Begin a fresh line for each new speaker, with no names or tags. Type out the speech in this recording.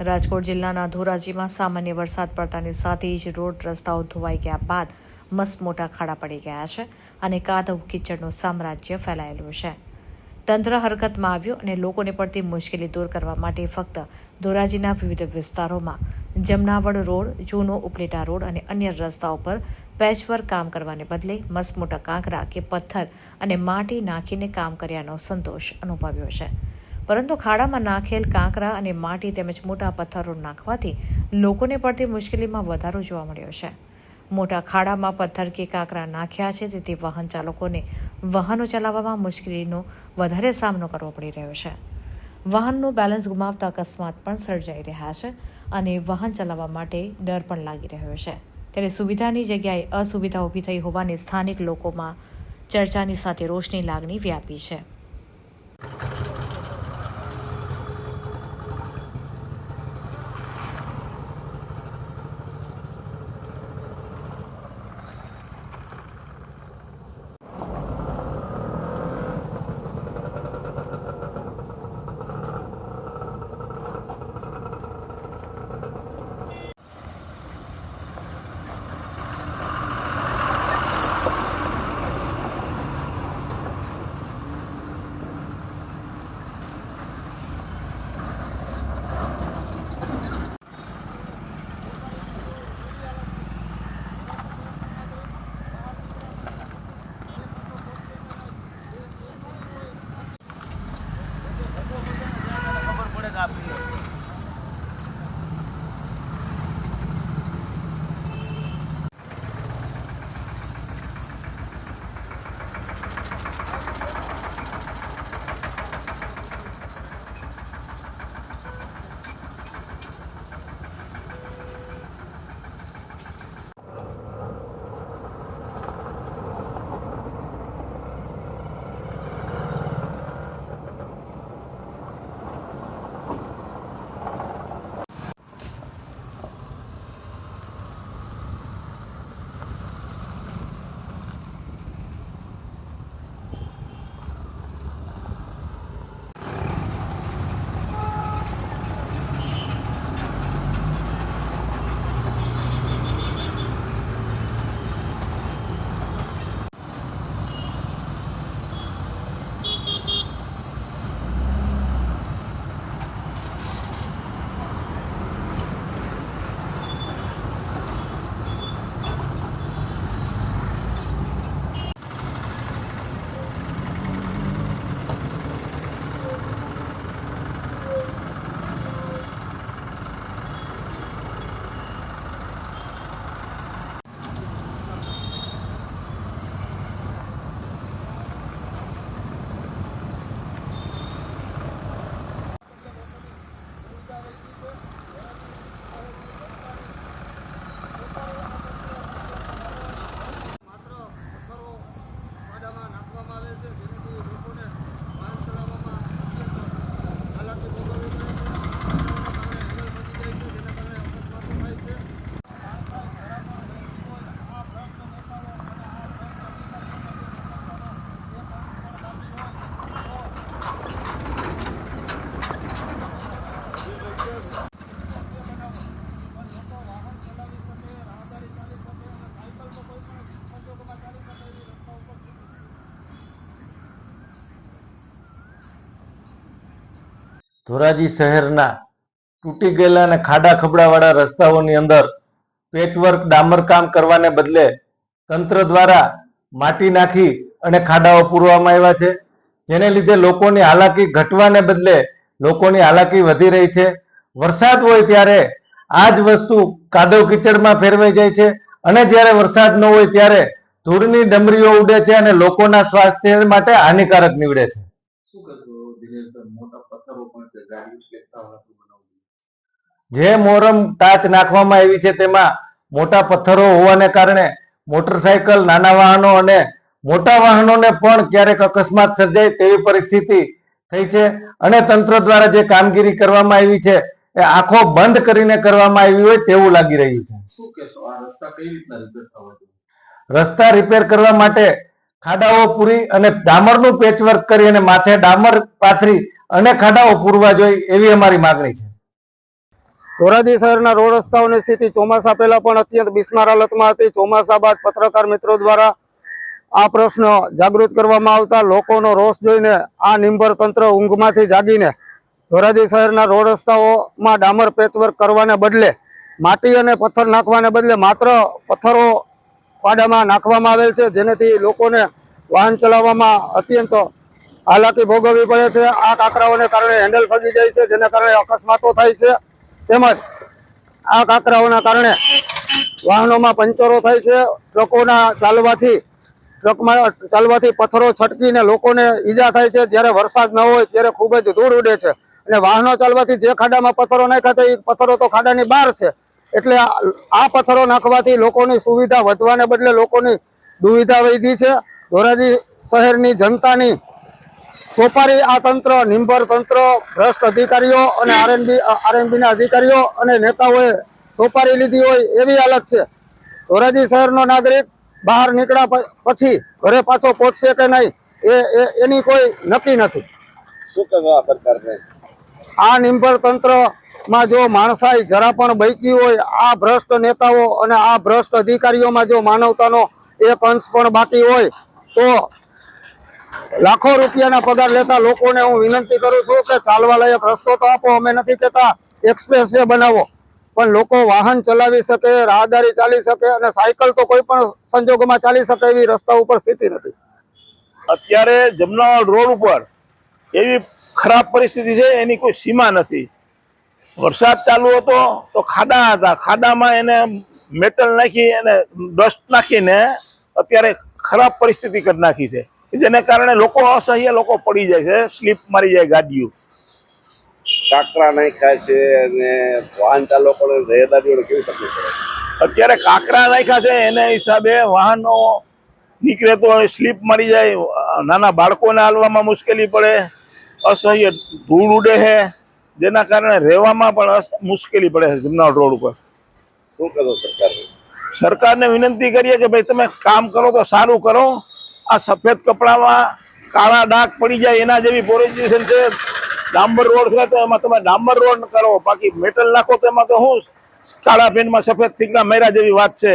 રાજકોટ જિલ્લાના ધોરાજીમાં સામાન્ય વરસાદ પડતાની સાથે જ રોડ રસ્તાઓ ધોવાઈ ગયા બાદ મસ્ત મોટા ખાડા પડી ગયા છે અને કાદવ કીચડનું સામ્રાજ્ય ફેલાયેલું છે. તંત્ર હરકતમાં આવ્યું અને લોકોને પડતી મુશ્કેલી દૂર કરવા માટે ફક્ત ધોરાજીના વિવિધ વિસ્તારોમાં જમનાવડ રોડ, જૂનો ઉપલેટા રોડ અને અન્ય રસ્તાઓ પર પેચવર્ક કામ કરવાને બદલે મસ્ત મોટા કાંકરા કે પથ્થર અને માટી નાખીને કામ કર્યાનો સંતોષ અનુભવ્યો છે. પરંતુ ખાડામાં નાખેલ કાંકરા અને માટી તેમજ મોટા પથ્થરો નાખવાથી લોકોને પડતી મુશ્કેલીમાં વધારો જોવા મળ્યો છે. મોટા ખાડામાં પથ્થર કે કાંકરા નાખ્યા છે, તેથી વાહન ચાલકોને વાહનો ચલાવવામાં મુશ્કેલીનો વધારે સામનો કરવો પડી રહ્યો છે. વાહનનું બેલેન્સ ગુમાવતા અકસ્માત પણ સર્જાઈ રહ્યા છે અને વાહન ચલાવવા માટે ડર પણ લાગી રહ્યો છે. ત્યારે સુવિધાની જગ્યાએ અસુવિધા ઊભી થઈ હોવાની સ્થાનિક લોકોમાં ચર્ચાની સાથે રોષની લાગણી વ્યાપી છે.
ધોરાજી શહેરના તૂટી ગયેલા અને ખાડા ખબડાવાળા રસ્તાઓની અંદર પેચવર્ક ડામરકામ કરવાને બદલે તંત્ર દ્વારા માટી નાખી અને ખાડાઓ પૂરવામાં આવ્યા છે. જેને લીધે લોકોની હાલાકી ઘટવાને બદલે લોકોની હાલાકી વધી રહી છે. વરસાદ હોય ત્યારે આ જ વસ્તુ કાદવ કિચડમાં ફેરવાઈ જાય છે અને જ્યારે વરસાદ ન હોય ત્યારે ધૂળની ડમરીઓ ઉડે છે અને લોકોના સ્વાસ્થ્ય માટે હાનિકારક નીવડે છે. જે મોરમ ટાચ નાખવામાં આવી છે તેમાં મોટા પથ્થરો હોવાને કારણે મોટરસાયકલ નાના વાહનો અને મોટા વાહનોને પણ ક્યારેક અકસ્માત સર્જાય તેવી પરિસ્થિતિ થઈ છે. અને તંત્ર દ્વારા જે કામગીરી કરવામાં આવી છે એ આંખો બંધ કરીને કરવામાં આવી હોય તેવું લાગી રહ્યું છે.
શું કહેશો? આ રસ્તા કઈ રીતના રિપેર થવા
રસ્તા રિપેર કરવા માટે ખાડાઓ પૂરી અને ડામરનું પેચવર્ક કરી અને માથે ડામર પાથરી અને ખાડાઓ પૂરવા જોઈએ એવી અમારી માગણી છે.
ધોરાજી શહેરના રોડ રસ્તાઓની સ્થિતિ ચોમાસા પહેલા પણ અત્યંત બિસ્માર હાલતમાં હતી. ચોમાસા બાદ પત્રકાર મિત્રો દ્વારા આ પ્રશ્ન જાગૃત કરવામાં આવતા લોકોનો રોષ જોઈને આ નિંબર તંત્ર ઊંઘમાંથી જાગીને ધોરાજી શહેરના રોડ રસ્તાઓમાં ડામર પેચવર્ક કરવાને બદલે માટી અને પથ્થર નાખવાને બદલે માત્ર પથ્થરો પાડામાં નાખવામાં આવેલ છે. જેનાથી લોકોને વાહન ચલાવવામાં અત્યંત હાલાકી ભોગવવી પડે છે. આ કાંકરાઓને કારણે હેન્ડલ ફગી જાય છે, જેના કારણે અકસ્માતો થાય છે. તેમજ આ કાંકરાઓના કારણે વાહનોમાં પંચરો થાય છે. ટ્રકોના ચાલવાથી, ટ્રકમાં ચાલવાથી પથ્થરો છટકીને લોકોને ઈજા થાય છે. જ્યારે વરસાદ ન હોય ત્યારે ખૂબ જ ધૂળ ઉડે છે. અને વાહનો ચાલવાથી જે ખાડામાં પથ્થરો નાખ્યા હતા એ પથ્થરો તો ખાડાની બહાર છે. એટલે આ પથ્થરો નાખવાથી લોકોની સુવિધા વધવાને બદલે લોકોની દુવિધા વધી છે. ધોરાજી શહેરની જનતાની સોપારી આ તંત્ર નિંભર તંત્ર ભ્રષ્ટ અધિકારીઓ અને આરએનબી આરએનબીના અધિકારીઓ અને નેતાઓએ સોપારી લીધી હોય એવી હાલત છે. ધોરાજી શહેરનો નાગરિક બહાર નીકળ્યા પછી ઘરે પાછો પહોંચશે કે નહીં એ એની કોઈ નક્કી નથી.
શું આ સરકારને?
આ નિંબર તંત્રમાં જો માણસાઈ જરા પણ બચી હોય આ ભ્રષ્ટ નેતાઓ અને આ ભ્રષ્ટ અધિકારીઓમાં જો માનવતાનો એક અંશ પણ બાકી હોય તો લાખો રૂપિયાના પગાર લેતા લોકોને હું વિનંતી કરું છું કે ચાલવા લાયક રસ્તો તો આપો, અમે નથી કહેતા એક્સપ્રેસ વે બનાવો. પણ લોકો વાહન ચલાવી શકે, રાહદારી ચાલી શકે અને સાયકલ તો કોઈ પણ સંજોગોમાં ચાલી શકે એવી રસ્તા ઉપર સ્થિતિ નથી.
અત્યારે જમનાવાડ રોડ ઉપર એવી ખરાબ પરિસ્થિતિ છે, એની કોઈ સીમા નથી. વરસાદ ચાલુ હતો તો ખાડા હતા. ખાડામાં એને મેટલ નાખી એને ડસ્ટ નાખીને અત્યારે ખરાબ પરિસ્થિતિ કરી નાખી છે. જેને કારણે લોકો અસહ્ય લોકો પડી જાય છે સ્લીપ મારી જાય ગાડીઓ.
કાંકરા નાખ્યા છે અને વાહન ચાલકોને રહેદારીઓને કેવી તકલીફ પડે
અત્યારે કાંકરા નાખ્યા છે એના હિસાબે વાહનો નીકળે તો સ્લીપ મારી જાય નાના બાળકોને હાલવામાં મુશ્કેલી પડે અસહ્ય ધૂળ ઉડે છે જેના કારણે રહેવામાં પણ મુશ્કેલી પડે છે જમનાવડ રોડ ઉપર.
શું કરો સરકાર
સરકારને વિનંતી કરીએ કે ભાઈ તમે કામ કરો તો સારું કરો આ સફેદ કપડામાં કાળા ડાઘ પડી જાય એના જેવી પોરિઝેશન છે. ડાંબર રોડ છે તો એમાં તમે ડાંબર રોડ કરો. બાકી મેટલ નાખો તો એમાં તો શું કાળા પેનમાં સફેદ થીકડા મેરા જેવી વાત છે.